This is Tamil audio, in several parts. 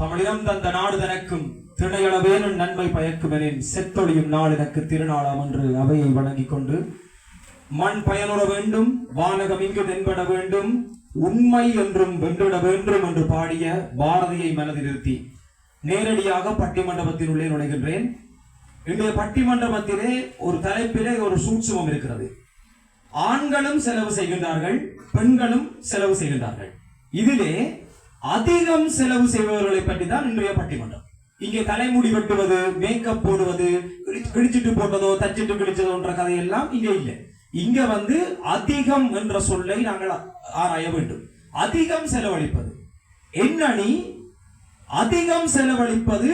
தமிழினம் தந்த நாடு தனக்கும் திணையளவேனும் நன்மை பயக்குமெனின் செத்தொழியும் நாள் எனக்கு திருநாளாம் என்று அவையை வணங்கிக் கொண்டு மண் பயனுற வேண்டும் வானகம் இங்கு தென்பட வேண்டும் உண்மை என்றும் வென்றிட வேண்டும் என்று பாடிய பாரதியை மனதில் நிறுத்தி நேரடியாக பட்டிமண்டபத்தின் உள்ளே நுழைகின்றேன். இன்றைய பட்டிமண்டபத்திலே ஒரு தலைப்பிலே ஒரு சூட்சுமம் இருக்கிறது. ஆண்களும் செலவு செய்கின்றார்கள் பெண்களும் செலவு செய்கின்றார்கள். இதிலே அதிகம் செலவு செய்பவர்களை பற்றி தான் இன்றைய பட்டிமன்றம். இங்கே தலைமுடி வெட்டுவது மேக்கப் போடுவது கிழிச்சிட்டு போட்டதோ தச்சிட்டு கிழிச்சதோன்ற கதையெல்லாம் இங்கே இல்லை. இங்க வந்து அதிகம் என்ற சொல்லை நாங்கள் ஆராய வேண்டும். அதிகம் செலவழிப்பது. என்னணி அதிகம் செலவழிப்பது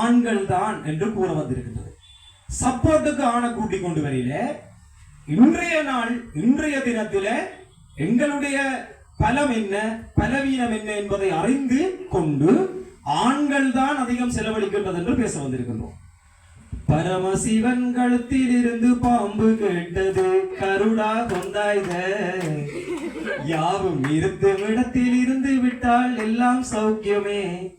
ஆண்கள் தான் என்று கூற வந்திருக்கின்றது. சப்போர்ட்டுக்கு ஆணை கூட்டிக் கொண்டு வரையில இன்றைய நாள் இன்றைய தினத்தில எங்களுடைய பலம் என்ன? பலவீனம் என்ன என்பதை அறிந்து கொண்டு ஆண்கள் தான் அதிகம் செலவழிக்கின்றது என்று பேச வந்திருக்கின்றோம். பரமசிவன் கழுத்தில் இருந்து பாம்பு கேட்டது கருடா கொந்தாய்த யாவும் இருக்கும் இடத்தில் இருந்து விட்டால் எல்லாம் சௌக்கியமே.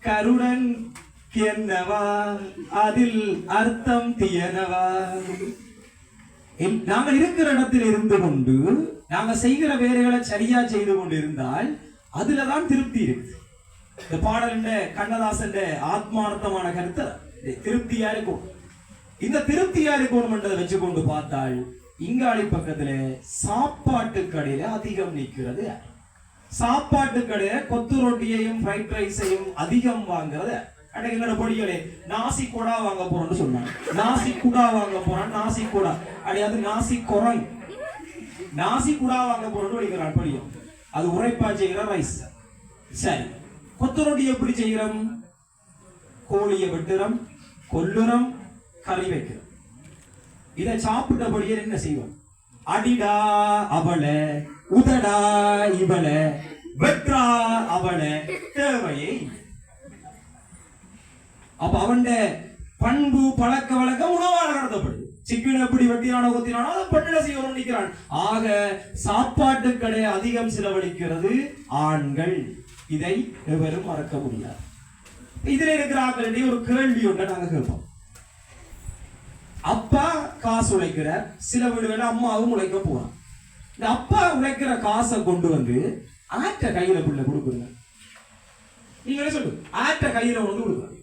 கருடன் என்னவா? அதில் அர்த்தம் தியனவா? என்- நாங்கள் இருக்கிற இடத்தில் இருந்து கொண்டு நாங்க செய்கிற வேலைகளை சரியா செய்து கொண்டு இருந்தால் அதுலதான் திருப்தி இருக்குது இந்த பாடலின் கண்ணதாசன் ஆத்மார்த்தமான கருத்து திருப்தியா இருக்கும். இந்த திருப்தியா இருக்கணும்ன்றதை வச்சு கொண்டு பார்த்தால் இங்காளி பக்கத்துல சாப்பாட்டு கடையில அதிகம் நிற்கிறது. சாப்பாட்டு கடையில கொத்து ரொட்டியையும் ஃப்ரைட் ரைஸையும் அதிகம் வாங்குறது. யார்? பொடிகளே நாசி குடா வாங்க போறோம்னு சொன்னாங்க. நாசி குடா வாங்க போறான் நாசி குடா. அடையாது நாசி குரங்கு. நாசி குடா வாங்க போறோம்னு வலிக்கிறான் பொடியும் அது உரைப்பா செய்கிற ரைஸ் சரி. கொத்து ரொட்டி எப்படி செய்கிறோம்? கோழியை வெட்டுறோம் கொல்லுறோம் கறி வைக்கிறோம். இதை சாப்பிட்டபடியே என்ன செய்வோம்? அடிடா அவள உதடா இவள வெற்றா அவள தேவையே அப்ப அவன் பண்பு பழக்க வழக்கம் உணவாக நடத்தப்படுது சிக்கன் எப்படி வெட்டினானோ குத்தினானோ அதை பெண்ணில செய்யணும் நிற்கிறான் ஆக சாப்பாட்டு கடை அதிகம் செலவழிக்கிறது ஆண்கள். இதை எவரும் மறக்க முடியாது. இதுல இருக்கிற ஆக்களிடையே ஒரு கேள்வி ஒன்றை நாங்க கேட்போம். அப்பா காசு உழைக்கிறார் சில வீடுகளில் அம்மாவும் உழைக்க போறான். இந்த அப்பா உழைக்கிற காசை கொண்டு வந்து ஆற்ற கையில புள்ள கொடுக்குறீங்க நீங்க என்ன சொல்லுங்க ஆற்ற கையில வந்து கொடுக்குறேன்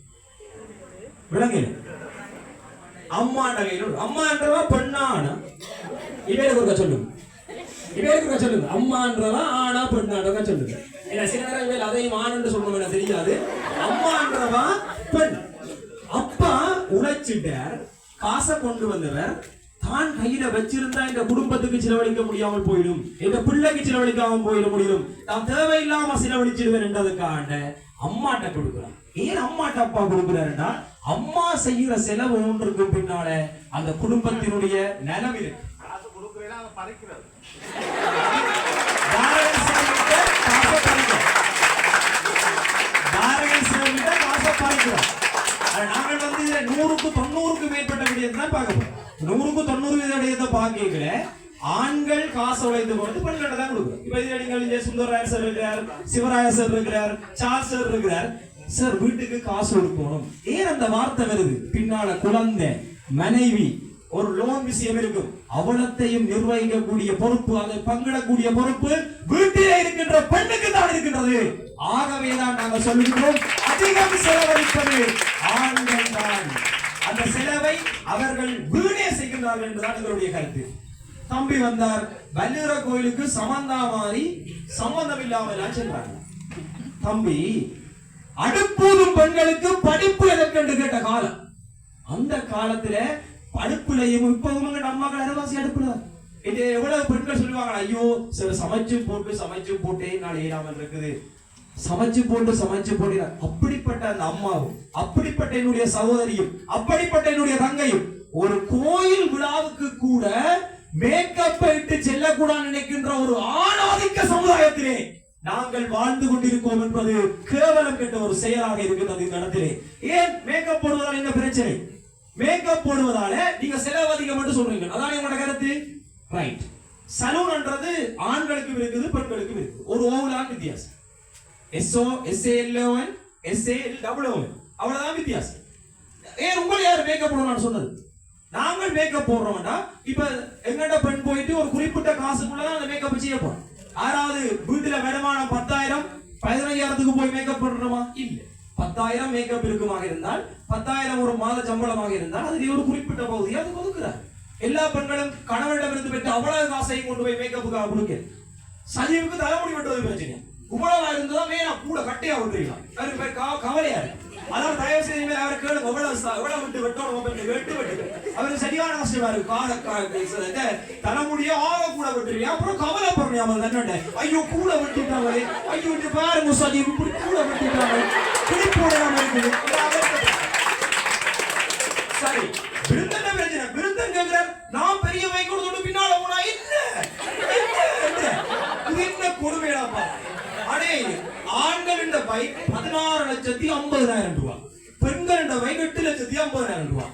விளங்குங்க அம்மாண்ட கையில் அம்மான்றவா பெண்ணானா இவேருக்கு ஒருக்கா சொல்லுங்க இவேருக்கு ஒருக்கா சொல்லுங்க அம்மான்றவா ஆனா பெண்ணான்றவா சொல்லுங்க ஏன்னா சில நேரங்கள் அதையும் ஆனன்று சொல்லணும் எனக்கு தெரியாது. அம்மான்றவா பெண். அப்பா உழைச்சிட்டார் காசை கொண்டு வந்தவர் தான் கையில வச்சிருந்தா இந்த குடும்பத்துக்கு செலவழிக்க முடியாமல் போயிடும். இந்த பிள்ளைக்கு செலவழிக்காம போயிட முடியும். தான் தேவையில்லாம செலவழிச்சிடுவேன் என்றதுக்காண்ட அம்மாட்ட கொடுக்குறான். ஏன் அம்மாட்ட அப்பா கொடுக்குறாருன்னா அம்மா செய்யற செலவு ஒன்றுக்கு பின்னால அந்த குடும்பத்தினுடைய நிலம் இருக்கு. நாங்கள் வந்து இதுல நூறுக்கு தொண்ணூறுக்கு மேற்பட்ட விடயத்தை தான் பார்க்க போறோம். நூறுக்கு தொண்ணூறு வீத விடயத்தை பார்க்கல. ஆண்கள் காசு உழைத்து கொண்டு பெண்கிட்ட தான் கொடுக்குறோம். இப்ப இதுல நீங்கள் சுந்தரராயர் சார் இருக்கிறார் சிவராய சார் இருக்கிறார் சார் சார் இருக்கிறார். சார் வீட்டுக்கு காசு கொடுக்கணும் ஏன் அந்த வார்த்தை வருது? பின்னால குழந்தை மனைவி ஒரு லோன் விஷயம் இருக்கும். அவலத்தையும் நிர்வகிக்கக்கூடிய பொறுப்பு அதை பங்கிடக்கூடிய பொறுப்பு வீட்டிலே இருக்கின்ற பெண்ணுக்கு தான் இருக்கின்றது. ஆகவே தான் நாங்கள் சொல்லுகிறோம் அதிகம் செலவழிப்பது ஆண்கள் தான். அந்த செலவை அவர்கள் வீணே செய்கின்றார்கள் என்றுதான் எங்களுடைய கருத்து. தம்பி வந்தார் வல்லூர கோயிலுக்கு சமந்தா மாறி சம்பந்தம் இல்லாமல் சென்றாங்க. தம்பி அடுப்பூதும் பெண்களுக்கு படிப்பு எதற்கென்று கேட்ட காலம். அந்த காலத்துல அடுப்புலையும் இப்பவும் எங்க அம்மாக்கள் அரைவாசி அடுப்புல இது எவ்வளவு பெண்கள் சொல்லுவாங்க ஐயோ சில சமைச்சு போட்டு சமைச்சு போட்டே நான் ஏறாமல் இருக்குது. சமைச்சு போட்டு சமைச்சு போட்டு அப்படிப்பட்ட அந்த அம்மாவும் அப்படிப்பட்ட என்னுடைய சகோதரியும் அப்படிப்பட்ட என்னுடைய தங்கையும் ஒரு கோயில் விழாவுக்கு கூட மேக்கப் இட்டு செல்லக்கூடாது நினைக்கின்ற ஒரு ஆணாதிக்க சமுதாயத்திலே நாங்கள் வாழ்ந்து கொண்டிருக்கோம் என்பது கேவலம் கெட்ட ஒரு செயலாக இருக்கிறது இந்த இடத்திலே. ஏன்? மேக்கப் போடுவதால் என்ன பிரச்சனை? மேக்கப் போடுவதால நீங்க செலவு அதிகம் என்று சொல்றீங்க அதான் உங்களோட கருத்து? ரைட் சலூன்ன்றது ஆண்களுக்கும் இருக்குது பெண்களுக்கும் இருக்குது. ஒரு ஓவலான வித்தியாசம். S O S A L O N S A double O அவ்வளவுதான் வித்தியாசம். ஏன் உங்களை யார் மேக்கப் போடணும்னு சொன்னது? நாங்கள் மேக்கப் போடுறோம்னா இப்ப எங்கட பெண் போயிட்டு ஒரு குறிப்பிட்ட காசுக்குள்ளதான் அந்த மேக்கப் செய்ய போறோம் யாராவது வீட்டுல வருமானம் பத்தாயிரம் பதினஞ்சாயிரத்துக்கு போய் மேக்கப் பண்றோமா இல்ல. பத்தாயிரம் மேக்கப் இருக்குமாக இருந்தால் பத்தாயிரம் ஒரு மாத சம்பளமாக இருந்தால் அதுல ஒரு குறிப்பிட்ட பகுதியை அது ஒதுக்குறார் எல்லா பெண்களும் கணவனிடமிருந்து பெற்ற அவ்வளவு காசையும் கொண்டு போய் மேக்கப்புக்காக கொடுக்க. சஜீவுக்கு தலைமுடி வெட்டுவது பிரச்சனை இவ்வளவு இருந்ததா மெயினா கூட கட்டையா விட்டுருக்கலாம் அவருக்கு பேர் கவலையா இருக்கு. அதாவது தயவு செய்து இனிமேல் அவரை கேளுங்க. எவ்வளவு ச- எவ்வளவு விட்டு வெட்டோம் வெட்டு வெட்டு அவர் சரியான கஷ்டமா இருக்கு காத கா- தலைமுடிய ஆக கூட வெட்டுறீங்க அப்புறம் கவலை கவலைப்படுறீங்க அவன் தன்னோட? ஐயோ கூட விட்டுட்டாங்களே. ஐயோ இங்க பாரு முசாஜி இப்படி கூட வெட்டிட்டாங்க கிளிப்போடாம இருக்குது. சரி. விருந்தன பிரச்சனை? விருந்தன் கேக்குறார் நான் பெரிய பைக் பின்னால போனா என்ன? இல்ல, என்ன? கொடுமையாப்பா அடே ஆண்கள் என்ற பைக் பதினாறு லட்சத்தி ஐம்பதாயிரம் ரூபாய் பெண்கள் என்ற பை எட்டு லட்சத்தி ஐம்பதாயிரம் ரூபாய்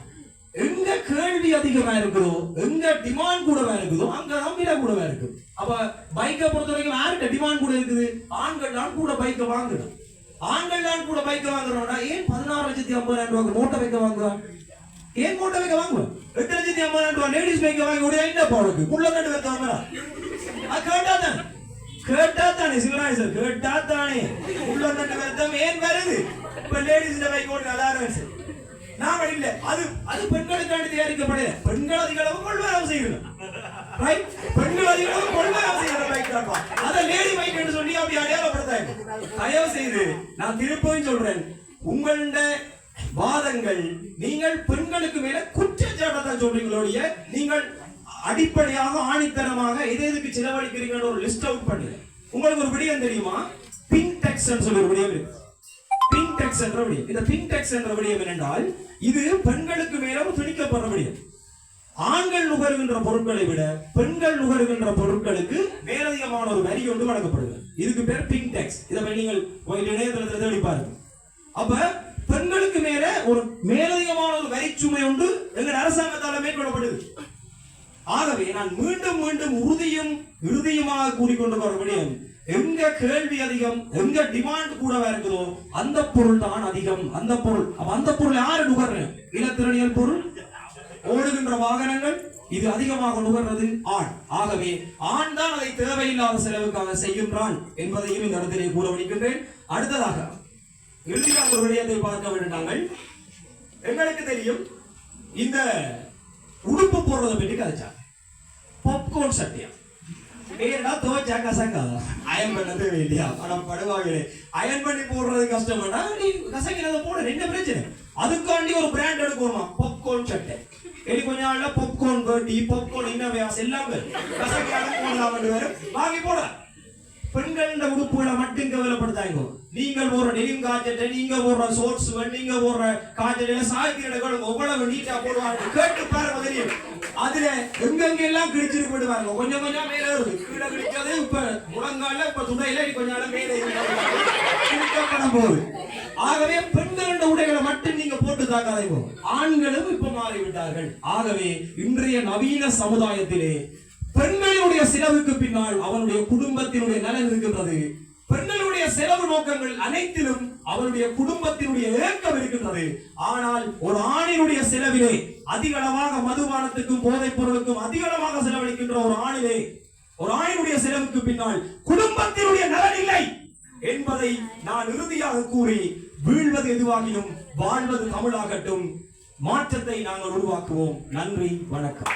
எங்க கேள்வி அதிகமா இருக்குதோ எங்க டிமாண்ட் கூடவா இருக்குதோ அங்கதான் விலை கூடவா இருக்கு அப்ப பைக்கை பொறுத்த வரைக்கும் யாருக்கு டிமாண்ட் கூட இருக்குது? ஆண்கள் தான் கூட பைக்கை வாங்கணும் ஆண்கள் தான் கூட பைக்கை வாங்குறோம்னா ஏன் பதினாறு லட்சத்தி ஐம்பதாயிரம் ரூபாய் மோட்டார் பைக்கை வாங்குவான் ஏன் மோட்டார் பைக்கை வாங்குவேன் எட்டு லட்சத்தி ஐம்பதாயிரம் ரூபாய் லேடிஸ் பைக்கை வாங்கி உடைய என்ன போடுக்கு உள்ள ரெண்டு பேர் வாங்குறான் அது கேட்டா தான்? கேட்டா தானே சிவராஜ் சார் கேட்டா தானே உள்ள ரெண்டு வருத்தம் ஏன் வருது? இப்ப லேடிஸ் பைக் ஓட்டு நல்லா இருக்கு நாம இல்ல. அது அது பெண்களுக்காண்டி தயாரிக்கப்படல. பெண்கள் அதிக அளவு கொள்வரவு செய்யணும் ரைட் பெண்கள் அதிக அளவு கொள்வரவு செய்யற பைக் தான்ப்பா அத லேடி பைக் என்று சொல்லி அப்படி அடையாளப்படுத்தாங்க தயவு செய்து நான் திருப்பவும் சொல்றேன். உங்களோட வாதங்கள் நீங்கள் பெண்களுக்கு மேல குற்றச்சாட்டத்தான் சொல்றீங்களோடைய நீங்கள் அடிப்படையாக ஆணித்தரமாக எது எதுக்கு செலவழிக்கிறீங்கன்னு ஒரு லிஸ்ட் அவுட் பண்ணுங்க உங்களுக்கு ஒரு விடயம் தெரியுமா? பின் டெக்ஸ் சொல்லி ஒரு விடயம் இருக்கு. பிங்க் டெக்ஸ் என்ற விடயம். இந்த பிங்க் டெக்ஸ் என்ற விடயம் என்னென்றால் இது பெண்களுக்கு மேலும் திணிக்கப்படுற விடயம். ஆண்கள் நுகர்கின்ற பொருட்களை விட பெண்கள் நுகர்கின்ற பொருட்களுக்கு மேலதிகமான ஒரு வரி ஒன்று வழங்கப்படுது இதுக்கு பேர் பிங்க் டெக்ஸ் இதை நீங்கள் இணையதளத்தில் தேடி பாருங்க. அப்ப பெண்களுக்கு மேல ஒரு மேலதிகமான ஒரு வரி சுமை ஒன்று எங்கள் அரசாங்கத்தால மேற்கொள்ளப்படுது. ஆகவே நான் மீண்டும் மீண்டும் உறுதியும் இறுதியுமாக கூறிக்கொண்டு வர எங்க கேள்வி அதிகம் எங்க டிமாண்ட் கூடவா இருக்குதோ அந்த பொருள் தான் அதிகம். அந்த பொருள் அப்ப அந்த பொருள் யாரு நுகர்றேன் இனத்திறனியல் பொருள்? ஓடுகின்ற வாகனங்கள்? இது அதிகமாக நுகர்றது ஆண். ஆகவே ஆண் தான் அதை தேவையில்லாத செலவுக்காக செய்கின்றான் என்பதையும் இந்த இடத்திலே கூற வலிக்கின்றேன் அடுத்ததாக இறுதியாக ஒரு விடயத்தை பார்க்க வேண்டும் நாங்கள். எங்களுக்கு தெரியும் இந்த உடுப்பு போடுறதை பற்றி கதைச்சாங்க பாப்கார்ன் சட்டியா ஏன்னா துவைச்சா கசங்காதா? அயன் பண்ண தேவையில்லையா பணம் படுவாங்களே. அயன் பண்ணி போடுறது கஷ்டமாடா நீ கசங்கிறத போட என்ன பிரச்சனை. அதுக்காண்டி ஒரு பிராண்ட் எடுக்கணுமா? பாப்கார்ன் சட்டை. எடி கொஞ்ச நாள்ல பாப்கார்ன் பேட்டி பாப்கார்ன் இன்னவியாஸ் எல்லாம் கசங்காலும் போடலாம் வேறு வாங்கி போட பெண்கள இந்த உடுப்புகளை மட்டும் கவலைப்படுத்தாங்க நீங்கள் போடுற டெலிம் காஞ்சட்டை நீங்க போடுற சோர்ஸ் நீங்க போடுற காஜெட்டை சாய்க்கிற எவ்வளவு நீட்டா போடுவாங்க. கேட்டு பாருங்க தெரியும் அதுல எங்கெங்க எல்லாம் கிழிச்சிட்டு போயிடுவாங்க? கொஞ்சம் கொஞ்சம் மேல வருது. கீழே கிழிச்சது இப்ப முழங்கால இப்ப துடையில இனி கொஞ்ச நாள் மேலே கிழிக்கப்பட போகுது. ஆகவே பெண்களோட உடைகளை மட்டும் நீங்க போட்டு தாக்காதீங்க. ஆண்களும் இப்ப மாறிவிட்டார்கள். ஆகவே இன்றைய நவீன சமுதாயத்திலே பெண்களுடைய செலவுக்கு பின்னால் அவனுடைய குடும்பத்தினுடைய நலன் இருக்கின்றது. பெண்களுடைய செலவு நோக்கங்கள் அனைத்திலும் அவருடைய குடும்பத்தினுடைய ஏக்கம் இருக்கின்றது. ஆனால் ஒரு ஆணினுடைய செலவிலே அதிக அளவாக மதுபானத்துக்கும் போதைப் பொருளுக்கும் அதிக அளவாக செலவழிக்கின்ற ஒரு ஆணிலே ஒரு ஆணினுடைய செலவுக்கு பின்னால் குடும்பத்தினுடைய நலன் இல்லை என்பதை நான் இறுதியாக கூறி வீழ்வது எதுவாகினும் வாழ்வது தமிழாகட்டும். மாற்றத்தை நாங்கள் உருவாக்குவோம். நன்றி வணக்கம்.